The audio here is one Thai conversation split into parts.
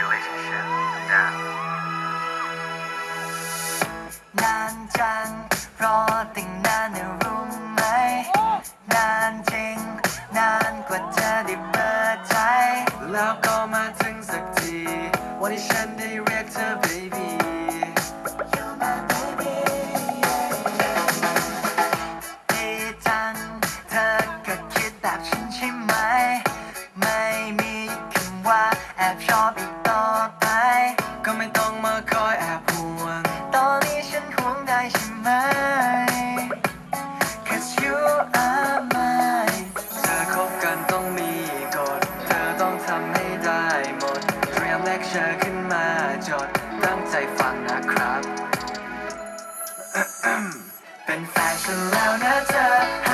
relationship now นานจังรอตั้งนานนะรู้ไหม นานจริง นานกว่าจะได้เปิดใจ แล้วก็มาถึงสักที วันที่ฉันได้เรียกเธอ baby You're my baby ดีจัง เธอก็คิดแบบฉันใช่ไหม ไม่มีคำว่า แอบชอบอีกต่อไป ก็ไม่ต้องมาคอยแอบห่วง ตอนนี้ฉันห่วงได้ใช่ไหม Cause you are mine เธอคบกันต้องมีกฎ เธอต้องทำให้ได้หมด เตรียมเลคเชอร์ขึ้นมาจด ตั้งใจฟังนะครับ เป็นแฟนฉันแล้วนะเธอ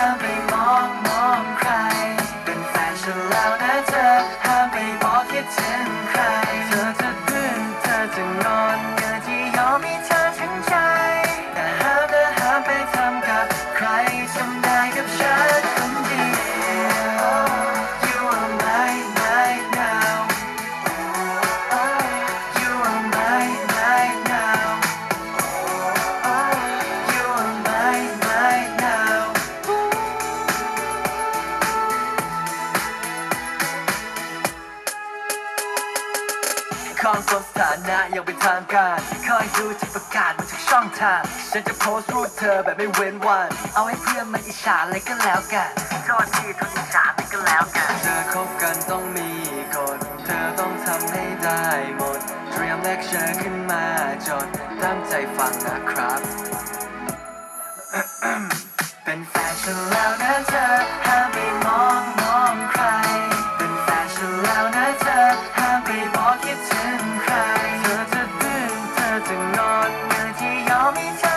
จะงอนเกิดที่ยอมให้เธอช้ำใจ แต่ห้ามนะห้ามไปทำกับใครทำได้กับฉัน อนโซลสถานะยังเป็นทางการ คอยดูที่ประกาศมาทุกช่องทาง ฉันจะโพสต์รูปเธอแบบไม่เว้นวัน เอาให้เพื่อนมันอิจฉาเลยก็แล้วกันโทษทีทุกอิจฉาเลยก็แล้วกัน เธอคบกันต้องมีกฎ เธอต้องทำให้ได้หมด เตรียมเลคเชอร์ขึ้นมาจดตั้งใจฟังนะครับ จะนอนเมื่อที่ยอมวมีเธอ